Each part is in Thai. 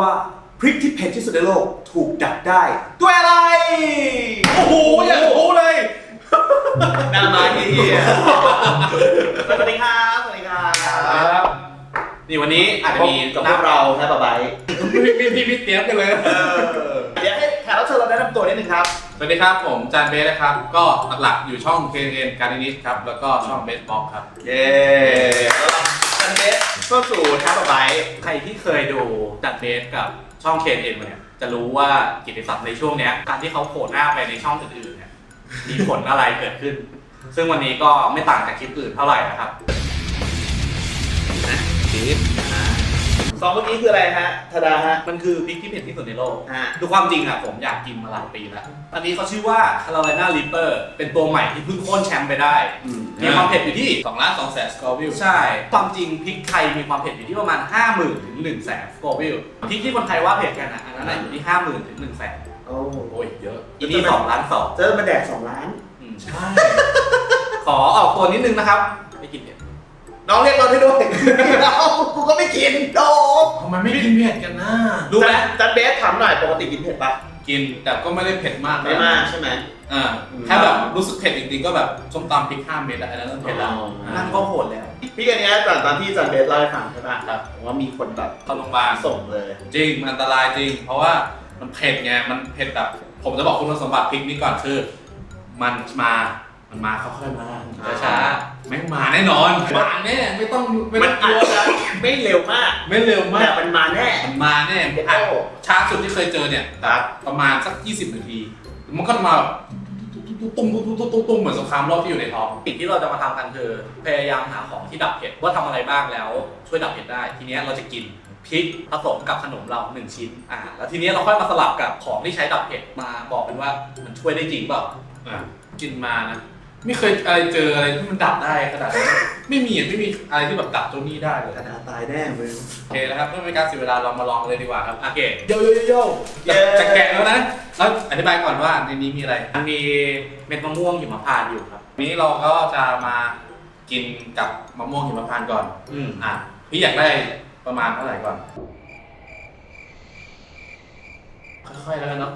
ว่าพริกที่เผ็ดที่สุดในโลกถูกดับได้ ด้วยอะไร โอ้โห อยากรู้เลย หน้ามาที่สวัสดีครับ สวัสดีครับนี่วันนี้อาจจะมีกับพวกเราแค่บะไบพี่พี่พี่พี่เตรียมกันเลย เดี๋ยวให้แขกรับเชิญเราแนะนำตัวนิดนึงครับ สวัสดีครับผมจานเบสนะครับ ก็หลักๆอยู่ช่อง KN การนิดครับ แล้วก็ช่องเบสบ็อกครับ เย้ ดันเบสเข้าสู่แค่บไบใครที่เคยดูจันเบสกับช่องเคนเอ็นมาเนี่ยจะรู้ว่ากิจศัพท์ในช่วงเนี้ยการที่เขาโผล่หน้าไปในช่องอื่นๆเนี่ยมีผลอะไรเกิดขึ้น ซึ่งวันนี้ก็ไม่ต่างจากคลิปอื่นเท่าไหร่นะครับ องเมื่อกี้คืออะไรฮะธดาฮะ มันคือพริกที่เผ็ดที่สุดในโลกฮะคือความจริงอะผมอยากกินมาหลายปีแล้ว อันนี้เขาชื่อว่า Carolina Reaper เป็นตัวใหม่ที่เพิ่งโค่นแชมป์ไปได้อืมมีความเผ็ดอยู่ที่2ล้าน2แสนสกอร์วิวใช่ ความจริงพริกไทยมีความเผ็ดอยู่ที่ประมาณ 5 0,000ถึง1 0 0 0 0แสนสโกวิลพริกที่คนไทยว่าเผ็ดกันอะอันนั้นอะอยู่ที่ 5 0,000ถึง1 0 0 0 0แสนโอ้โอ้ยเยอะอีนี่2ล้าน2เจอมาแดกสองล้านอืมใช่ ขอออกตัวนิดนึงนะครับไม่กินเผ็ด น้องเรียกเราให้ด้วยเรากูก็ไม่กินโดมทำไมไม่กินเผ็ดกันนะรู้ไหมจันเบสถามหน่อยปกติกินเผ็ดปะกินแต่ก็ไม่ได้เผ็ดมากไม่มากใช่ไหมอ่าอืมแค่แบบรู้สึกเผ็ดจริงๆก็แบบส้มตำพริก5เม็ดอะอันนั้นเริ่มเผ็ดแล้วอ๋อนั่นก็โหดแล้ว พี่กันเนี้ยตอนตอนที่จันเบสเล่าให้ฟังใช่ปะครับว่ามีคนแบบเข้าโรงพยาบาลส่งเลย จริงมันอันตรายจริง เพราะว่ามันเผ็ดไงมันเผ็ดแบบผมจะบอกคุณสมบัติพริกนี้ก่อนคือ มันมา มันมาค่อยๆมาอ่าช้าๆไม่มาแน่นอนมาแน่ไม่ต้องไม่มัต้นองกอาจลัวจะไม่เร็วมากไม่เร็วมาแต่กมันมาแน่ มันมาแน่เดี๋ยวอะโอ้ช้าสุดที่เคยเจอเนี่ยครับประมาณสัก 20 นาที มันก็มาแบบตุ้มตุ้มตุ้มตุ้มตุ้มตุ้มเหมือนสงครามโลกที่อยู่ในท้อง สิ่งที่เราจะมาทำกันคือพยายามหาของที่ดับเผ็ดว่าทำอะไรบ้างแล้วช่วยดับเผ็ดได้ ทีเนี้ยเราจะกินพริกผสมกับขนมเราหนึ่งชิ้นอ่าแล้วทีเนี้ยเราค่อยมาสลับกับของที่ใช้ดับเผ็ดมาบอกกันว่ามันช่วยได้จริงเปล่า อะกินมานะ ไม่เคยอะไรเจออะไรที่มันดับได้ขนาดนั้นไม่มีอะไม่มีอะไรที่แบบดับตัวนี้ได้เลย กระดาตายแน่เลยโอเคนะครับเพื่อไม่ให้การเสียเวลาเรามาลองเลยดีกว่าครับโอเคโยโยโยโยจะแกะแล้วนะแล้วอธิบายก่อนว่าในนี้มีอะไร มันมีเม็ดมะม่วงหิมพานต์อยู่ครับวันนี้เราก็จะมากินกับมะม่วงหิมพานต์ก่อน อืมอะพี่อยากได้ประมาณเท่าไหร่ก่อน ค่อยๆแล้วกันเนาะ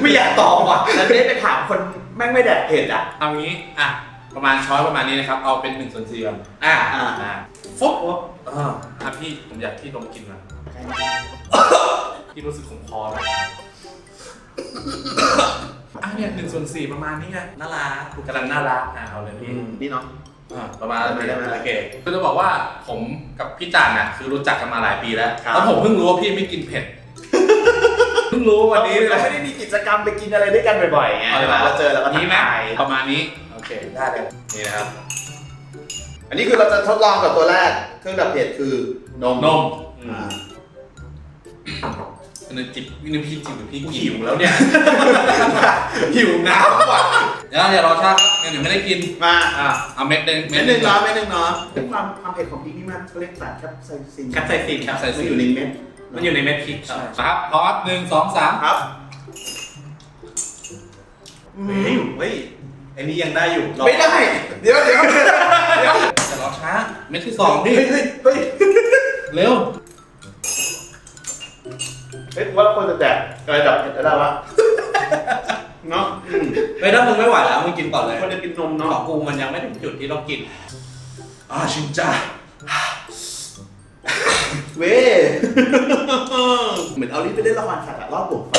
ไม่อยากตอบว่ะจันเบสไปถามคน แม่งไม่แดกเผ็ดอะ เอางี้ อะ ประมาณช้อยประมาณนี้นะครับ เอาเป็นหนึ่งส่วนสี่ก่อนอ่าอ่าอะฟุ๊บอ่าอะพี่ผมอยากพี่ลองกินมันพี่รู้สึกของคอไหมอะเนี่ยหนึ่งส่วนสี่ประมาณนี้ไงน่ารักกำลังน่ารักอะเอาเลยพี่ นี่เนาะ อ่าประมาณได้ไหมได้ไหมโอเคคือจะบอกว่าผมกับพี่จันน่ะคือรู้จักกันมาหลายปีแล้วครับ แล้วผมเพิ่งรู้ว่าพี่ไม่กินเผ็ด เพิ่งรู้วันนี้เลเรายไม่ได้มีกิ จกรรมไปกินอะไรด้วยกันบ่อยๆไงเอาเลยเวลาเราเจอแล้วก็ทันี้กไหมทายประมาณนี้ โอเค ได้เลย นี่นะครับ อันนี้คือเราจะทดลองกับตัวแรก เครื่องดับเผ็ดคือนมนมอ่าอันนึงจิบนึงพี่จิบหรือพี่หิวแล้วเนี่ย หิวน้ำว่ะเดี๋ยวเดี๋ยวรอชาครับงั้นเดี๋ยวไม่ได้กิน มาอะเอาเม็ดหนึ่งเม็ดหนึ่งเนาะเม็ดหนึ่งเนาะความความเผ็ดของพริกนี่มันเขาเรียกสารแคปไซซินแคปไซซินครับ ใส่มันซีอยู่ในเม็ดมันอยู่ในเม็ดพริกครับ ครับพร้อมหนึ่งสองสาม ครับ เฮ้ยเฮ้ยไอ้นี่ยังได้อยู่รอไม่ได้ เดี๋ยวเดี๋ยวเดี๋ยวจะรอช้าเม็ดที่สองพี่เฮ้ยเฮ้ยเฮ้ยเร็วเฮ้ยว่าเราควรจะแดกอะไรดับเผ็ดได้วะเนาะอืมเฮ้ยถ้ามึงไม่ไหวแล้วมึงกินก่อนเลยควรจะกินนมขเนาะองกูมันยังไม่ถึงจุดที่ต้องกินอ่าชินจ้าเว้ยเหมือนเอาลิ้นไปเล่นละครสัตว์อะรอบบ่วงไฟ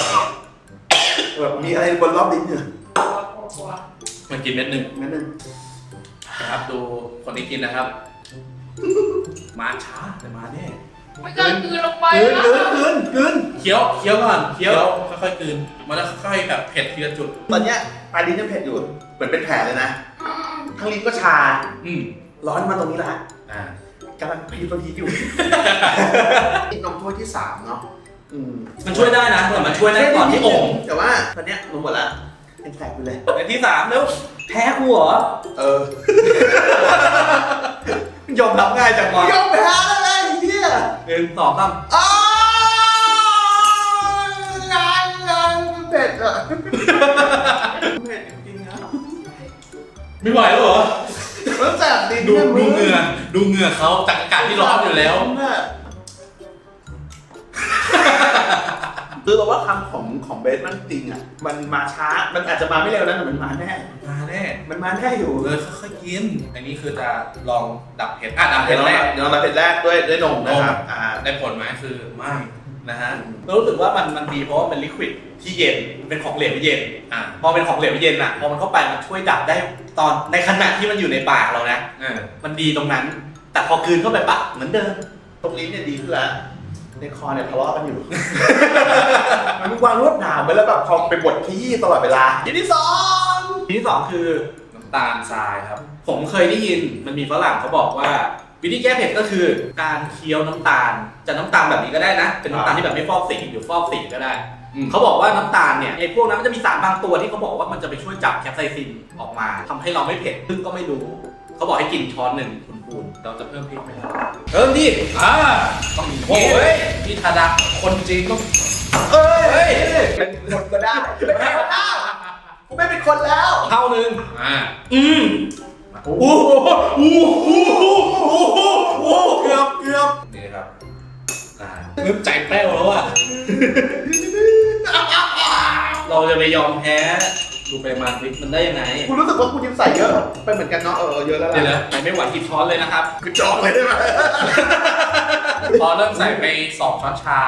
แบบมีอะไรบนรอบลิ้นเนี่ย มันกินเม็ดหนึ่งนั่นนึงนะครับดูคนที่กินนะครับ มาช้าแต่มาแน่ไม่กล้าคืนลงไปกลืนนะกลืนกลืนกลืนเคี้ยวเคี้ยวก่อนเคี้ยวค่อยๆกลืนมันจะค่อยๆแบบเผ็ดทีละจุด ตอนเนี้ยปลายลิ้นยังเผ็ดอยู่ เหมือนเป็นแผลเลยนะทั้งลิ้นก็ชา อืมร้อนมาตรงนี้แหละอ่ากำลังพยุตรงนี้อยู่กินนมถ้วยที่สามเนาะอืมมันช่วยได้นะแต่มันช่วยได้ก่อนที่องค์แต่ว่าตอนเนี้ยนมหมดแล้ว ยังแสบอยู่เลยไอ้ที่สามแล้วแพ้กูเหรอ เออยอมรับง่ายจังวะยอมแพ้แล้วไงไอ้เฮียหนึ่งสองสามอ้าวงานงานเผ็ดอะเผ็ดจริงๆนะไม่ไหวแล้วเหรอ มันแสบลิ้นดูนี่ยดูเหงื่อดูเหงื่อเขาจากอากาศที่ร้อนอยู่แล้วน่ คือเราว่าคำของของเบสมันจริงอะ มันมาช้า มันอาจจะมาไม่เร็วนะแต่มันมาแน่ มาแน่มันมาแน่อยู่เลยค่อยๆกิน อันนี้คือจะลองดับเผ็ดอะดับเดี๋เผ็ยวดเราแรกเดี๋ยวเรามาเป็นแรกด้วยด้วยนมนะครับ อ่า ได้ผลไหมคือไม่นะฮะเรารู้สึกว่ามันมันดีเพราะว่าเป็นลิควิดที่เย็น เป็นของเหลวเย็น อะพอเป็นของเหลวเย็นอะ พอมันเข้าไปมันช่วยดับได้ตอนในขณะที่มันอยู่ในปากเรานะ เออมันดีตรงนั้น แต่พอกลืนเข้าไปปะเหมือนเดิม ตรงนี้เนี่ยดีขึ้นแล้ว ในคอเนี่ยทะเลาะกันอยู่ มันมีความรวดหนามไปแล้วแบบพอไปบดขยี้ตลอดเวลาทีที่สองทีที่สองคือน้ำตาลทรายครับ ผมเคยได้ยินมันมีฝรั่งเขาบอกว่า วิธีแก้เผ็ดก็คือการเคี้ยวน้ำตาลจะน้ำตาลแบบนี้ก็ได้นะ เป็นน้ำตาลที่แบบไม่ฟอกสีหรือฟอกสีก็ได้ อืม เขาบอกว่าน้ำตาลเนี่ยไอ้พวกนั้นมันจะมีสารบางตัวที่เขาบอกว่ามันจะไปช่วยจับแคปไซซินออกมาทำให้เราไม่เผ็ดซึ่งก็ไม่รู้ เขาบอกให้กินช้อนหนึ่ง พูนเราจะเพิ่มพริกไหมครับๆเริ่มดิอ่าต้องอย่างโอ้นี้ยพี่ธาดาคนจริงต้องเอ้ยเป็นคนก็ได้ไม่เป็นคนได้กูไม่เป็นคนแล้วเท่านึงอ่าอืมโอ้โอ้โหโอ้โหโอ้โหโอ้โหเกือบเกือบนี่ครับอ่าเริ่มใจแป้วแล้วอะเราจะไปยอมแพ้ ดูปริมาณพริกมันได้ยังไง คุณรู้สึกว่าคุณยังใส่เยอะไปเหมือนกันเนาะเออเยอะแล้วเดี๋ยวล่ะนะไหนไม่ไหวกินช้อนเลยนะครับคือจองเลยได้ไหมพอเริ่มใส่ไปสองช้อนชา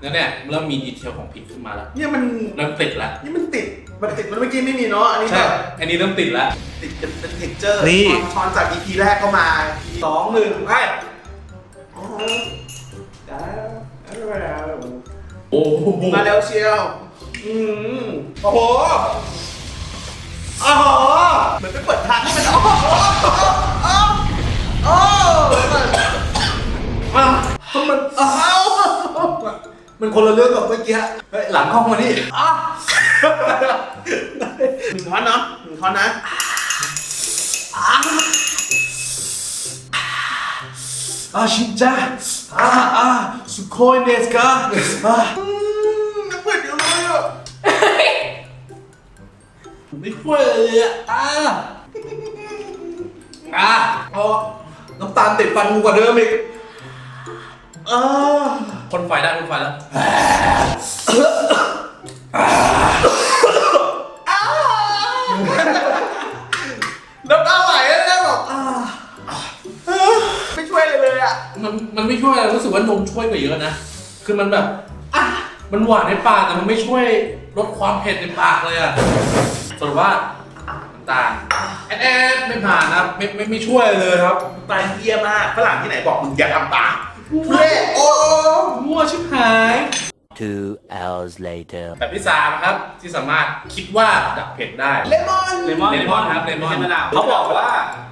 แล้วเนี่ยเริ่มมีดีเทลของพริกขึ้นมาแล้ว เนี่ยมันเริ่มติดแล้ว นี่มันติดมันติดมันเมื่อกี้ไม่มีเนาะอันนี้ใช่ แบบอันนี้เริ่มติดแล้ว ติดเป็นเป็นเท็กเจอร์นี่ ช้อนจาก EP แรกเข้ามาสองหนึ่งไปอ๋อได้แล้ว โอ้โหมาแล้วเชียว อืมโอ้โห อ้โหเหมือนไปเปิดทางให้มันโอ้โหโอ้โหโอ้โหอะมันอ้าวมันคนละเรื่องกับเมื่อกี้เฮ้ยหลังห้องมานี่อะหนึ่งท่อนเนาะหนึ่งท่อนนะอาชินจ้าอาอาสุโคยเนสกาอ่าอืมน้ำเปิดอยู่เลยอะ ไม่ช่วยเลยอะอ่าอ่าพอน้ำตาลติดฟันกูกว่าเดิมอีกอ่าคนไฟได้คนไฟแล้วน้ำตาไหลแล้วนะแบบอ่าไม่ช่วยเลยเลยอะ มันมันไม่ช่วยรู้สึกว่านมช่วยกว่าเยอะนะ คือมันแบบอะมันหวานในปากแต่มันไม่ช่วยลดความเผ็ดในปากเลยอะ สรุปว่าน้ำตาลแอดแอดไม่ผ่านนะไม่ไม่ไม่ช่วยเลยครับ ตายเยี่ยมากฝรั่งที่ไหนบอกมึงอย่าทำตามเล่โอ้ มั่วชิบหาย Two hours later. แบบที่สามครับที่สามารถคิดว่าดับเผ็ดได้เลมอนเลมอนเลมอนครับเลมอนไใช่มะนาวเขาบอกว่า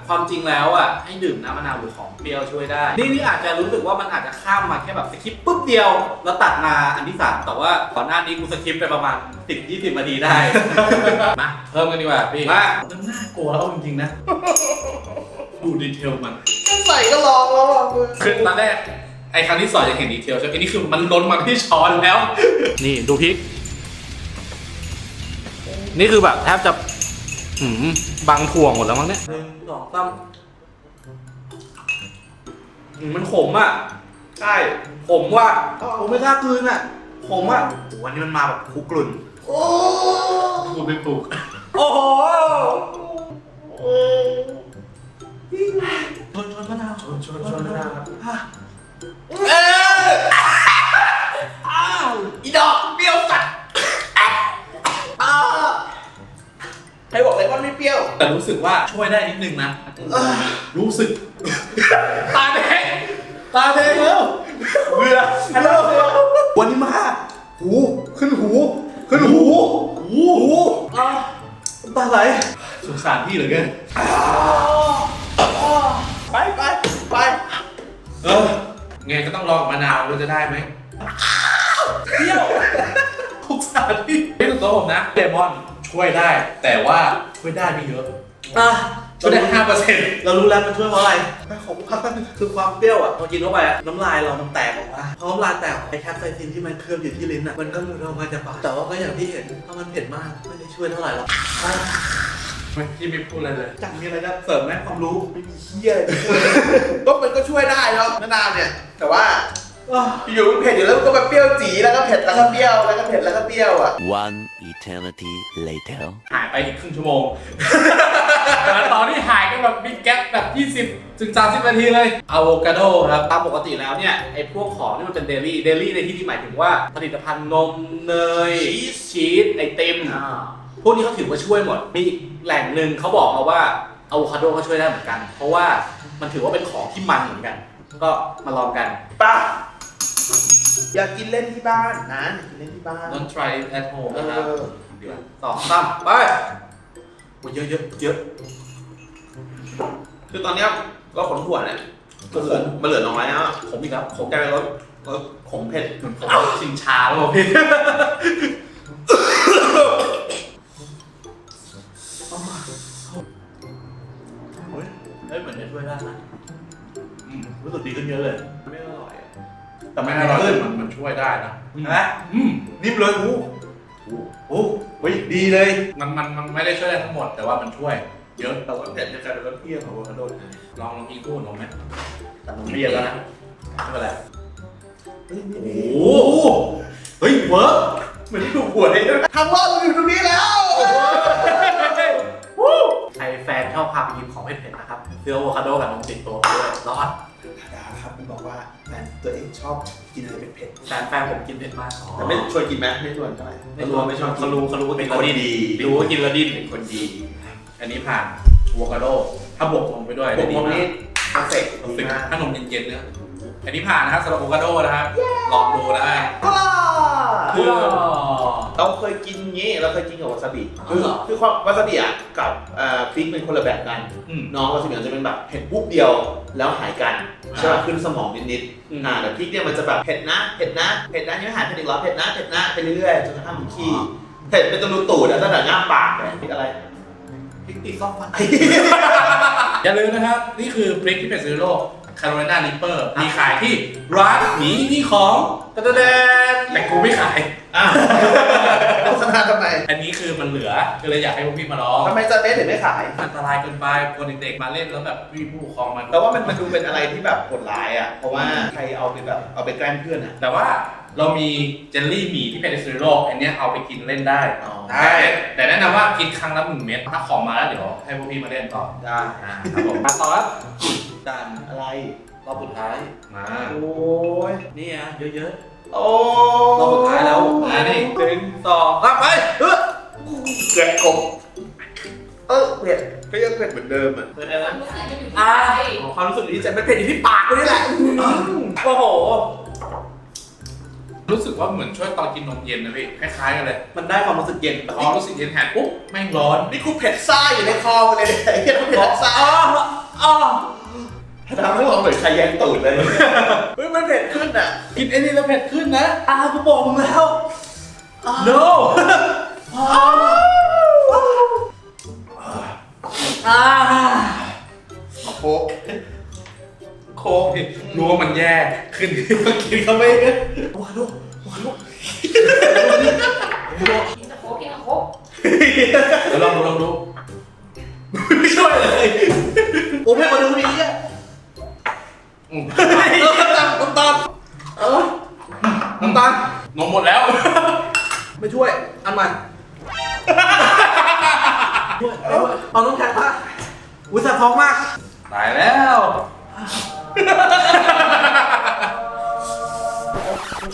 ความจริงแล้วอะให้ดื่มน้ำมะนาวหรือของเปรี้ยวช่วยได้ นี่นี่อาจจะรู้สึกว่ามันอาจจะข้ามมาแค่แบบสคิปปุ๊บเดียว แล้วตัดมาอันที่สามแต่ว่าก่อนหน้านี้กูสคิปไปประมาณ10-20นาทีได้ มาเพิ่มกันดีกว่าพี่มามันน่ากลัวแล้วจริงๆนะ ดูดีเทลมันแค่ใส่ก็ลองแล้วอะมึงคือตอนแรก ไอ้ครั้งที่สองยังเห็นดีเทลใช่ไหมอันนี้คือมันล้นมาที่ช้อนแล้ว นี่ดูพริก นี่คือแบบแทบจะหืมบังถ่วงหมดแล้วมั้งเนี่ยหนึ่งสองสามหืมมันขมอะ ใช่ขมว่ะผมไม่กล้ากลืนอะขมอะโอ้โหวันนี้มันมาแบบคุกรุ่น โอ้พูดไม่ถูกโอ้โหโอ้ชนชนมะนาวชนชนชนมะนาวครับ เอออ้าวอีดอกเปรี้ยวสัตว์อ้าวใครบอกเลยว่าไม่เปรี้ยว แต่รู้สึกว่าช่วยได้นิดนึงนะ รู้สึก ตาแดงตาแดงแล้วเบื่อฮัลโหลวันนี้มาหู ขึ้นหู ขึ้นหู หูหูอ้าวน้ำตาไหลสงสารพี่เหลือเกิน ไงก็ต้องลองมะนาวว่าจะได้ไหมเปรี้ยวสงสารพี่พี่ถูกต้องผมนะเลมอนช่วยได้ แต่ว่าช่วยได้ไม่เยอะอะช่วยได้ห้าเปอร์เซ็นต์เรารู้แล้วมันช่วยเพราะอะไรขอบคุณครับคือความเปรี้ยวอะพอกินเข้าไปอะน้ำลายเรามันแตกออกมาพอน้ำลายแตกออกไอ้แคปไซซินที่มันเคลือบอยู่ที่ลิ้นอะมันก็หลุดออกมาจากปากแต่ว่าก็อย่างที่เห็นถ้ามันเผ็ดมากไม่ได้ช่วยเท่าไหร่หรอก อะพี่ไม่พูดอะไรเลยจังมีอะไรจะเสริมไหมความรู้ไม่มีเฮียอะไรเลยก็มันก็ช่วยได้เนาะมะนาวเนี่ย แต่ว่าอยู่ๆเผ็ดอยู่แล้วก็มาเปรี้ยวจีแล้วก็เผ็ดแล้วก็เปรี้ยวแล้วก็เผ็ดแล้วก็เปรี้ยวอะ One eternity later. หายไปอีกครึ่งชั่วโมง แต่ตอนที่หายกันแบบมีแก๊ปแบบ 20 ถึง 30 นาทีเลยอะโวคาโดครับ ตามปกติแล้วเนี่ย ไอ้พวกของที่มันเป็นเดลี่ เดลี่ในที่นี้หมายถึงว่าผลิตภัณฑ์นมเนยชีสไอติม พวกนี้เขาถือว่าช่วยหมด มีอีกแหล่งหนึ่งเขาบอกมาว่าอะโวคาโดก็ช่วยได้เหมือนกัน เพราะว่ามันถือว่าเป็นของที่มันเหมือนกัน ก็มาลองกันป่ะอยากกินเล่นที่บ้านนะอยากกินเล่นที่บ้าน Don't try it at home เอนะครับอ เดี๋ยวสองสามไปโอ้ยเยอะเยอะเยอะ คือตอนเนี้ยก็ขนถั่วเนี่ยก็เหลือมันเหลือน้อยแล้วผมอีกแล้วผมกลายเป็นรสรสขมเผ็ดผมชิงชาแล้วบอกพี่ ได้นะนะอืมนิ่มเลยอู้โอ้เฮ้ยดีเลย มันมันมันไม่ได้ช่วยได้ทั้งหมดแต่ว่ามันช่วย เยอะแต่ว่าเผ็ดจะกลายเป็นรสเปรี้ยวของอะโวคาโดลองลองกินคู่กับนมไหมแต่ผมเรียนแล้วนะไม่เป็นไรเฮ้ยนี่โอ้โหเฮ้ยเวิร์กเหมือนที่ถูกหัวเลยทางว่าเราอยู่ตรงนี้แล้วใครแฟนชอบพาไปกินของเผ็ดๆนะครับซื้ออะโวคาโดกับนมติดตัวไปด้วยรอดดาครั บมันบอกว่าแฟนตัวเองชอบกินอะไรเผ็ดแฟนแฟนผมกินเผ็ดมากๆแต่ไม่ชวนกินไหมไม่ชวนเท่าไหร่ไม่รู้ไม่ชอบเขารู้เขารู้ว่ากินแล้วดิ้นดีรู้ว่ากินแล้วดิ้นเป็นคนดี อันนี้ผ่านอะโวคาโดถ้าบวกนมไปด้วยผมได้ดีมองมากนี่เพอร์เฟกต์รู้สึดีกมากถ้านมเย็นๆเนี่ยอันนี้ผ่านนะครับสำหรับอะโวคาโดนะครับลองดูนะฮะคือ เราเคยกินงี้เราเคยกินกับวาซาบิอ๋อคือเหรอ คือความวาซาบิอะกับเอ่อพริกเป็นคนละแบบกัน อืม น้องวาซาบิมันจะเป็นแบบเผ็ดปุ๊บเดียวแล้วหายกันใช่ป่ะอ่าขึ้นสมองนิดอืม ๆอ่าแต่พริกเนี่ยมันจะแบบเผ็ดนะเผ็ดนะเผ็ดนะยังไม่หายเผ็ดอีกเหรอเผ็ดนะเผ็ดนะไปเรื่อยๆจนกระทั่งมันขี้เผ็ดเป็นจนรูตูดแล้วตั้งแต่ง่ามปากเลยพริกอะไร พริกตีซ่อมฟัน อย่าลืมนะครับ นี่คือพริกที่เป็นซีโร่คาโรไลนาลิปเปอร์มีขายที่ร้านหมีมีของตะเดนแต่กูไม่ขาย อะโฆษณาทำไมอันนี้คือมันเหลือก็เลยอยากให้พวกพี่มาลองทำไมจะเบสถึงไม่ขาย อันตรายเกินไปคนเด็กๆมาเล่นแล้วแบบพี่ผู้ปกครองมันแต่ว่ามันมันดูเป็นอะไรที่แบบโหดร้ายอะ เพราะว่าใครเอาไปแบบเอาไปแกล้งเพื่อนอะ แต่ว่าเรามีเจลลี่หมี่ที่เป็นซีโร่อันเนี้ยเอาไปกินเล่นได้อ๋อ ได้แต่แนะนำว่ากินครั้งละหนึ่งเม็ดถ้าของมาแล้วเดี๋ยวให้พวกพี่มาเล่นต่อได้อ่าครับผมมาต่อครับจานอะไรรอบสุดท้ายมา โอ้ยนี่อะเยอะ โอ้ๆรอบสุดท้ายแล้วอ่านี่หนึ่งสองสามไปเออเกลียดกบเออเผ็ดก็ยังเผ็ดเหมือนเดิมอะ เปิดอะไรนะอ่าความรู้สึกดีใจไม่เป็นอยู่ที่ปากกูนี่แหละโอ้โห รู้สึกว่าเหมือนช่วยตอนกินนมเย็นนะพี่คล้ายๆกันเลยมันได้ความรู้สึกเย็นพอรู้สึกเย็นแหกปุ๊บแม่งร้อน นี่กูเผ็ดซ่าอยู่ในคอเลยเนี่ยไอ้เหี้ยต้องเผ็ดซ่าอ๋ออ๋อ ทำให้เราเห มือนใครแยงตูดเลย เฮ้ยมันเผ็ดขึ้นอะ กินไอ้นี่แล้วเผ็ดขึ้นนะอ่ากูบอกมึงแล้ว no อ่าโค้กโค้กพี่รู้ว่ามันแย่ขึ้นก็กินเข้าไปกันว้าลูกว้าลูกกินตะโคกกินตะโค ช่วยอันใหม่ช่วยเอาน้ำแข็งมาอุ้ยสับท้องมาก ตายแล้ว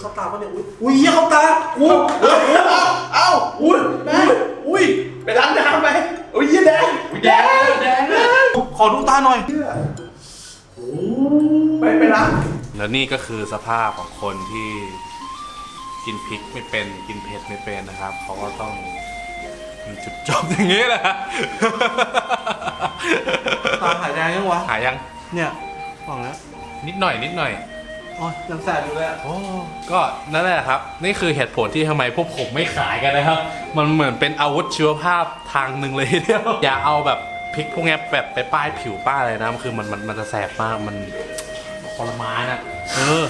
เข้าตาปะเนี่ย อุ้ยอุ้ยเหี้ยเข้าตาอุ้ยเอ้าอุ้ยอุ้ยอุ้ยไปล้างน้ำไหมโอ้ยยี่แดงอุ๊ยแดงเลยแดงเลยขอดูตาหน่อยไปไปล้าง แล้วนี่ก็คือสภาพของคนที่ กินพริกไม่เป็นกินเผ็ดไม่เป็นนะครับเขาก็ต้องมีจุดจบอย่างนี้แหละตาหายแดงยังวะ หายยังเนี่ยฟังแล้วนิดหน่อยนิดหน่อยอ๋อยังแสบอยู่เลยอะโอ้ก็นั่นแหละครับ นี่คือเหตุผลที่ทำไมพวกผมไม่ขายกันนะครับ มันเหมือนเป็นอาวุธชีวภาพทางหนึ่งเลยทีเดียวอย่าเอาแบบพริกพวกเนี้ยแบบไปป้ายผิวป้ายอะไรนะมันคือมันมันมันจะแสบมากมันทรมานอะเออ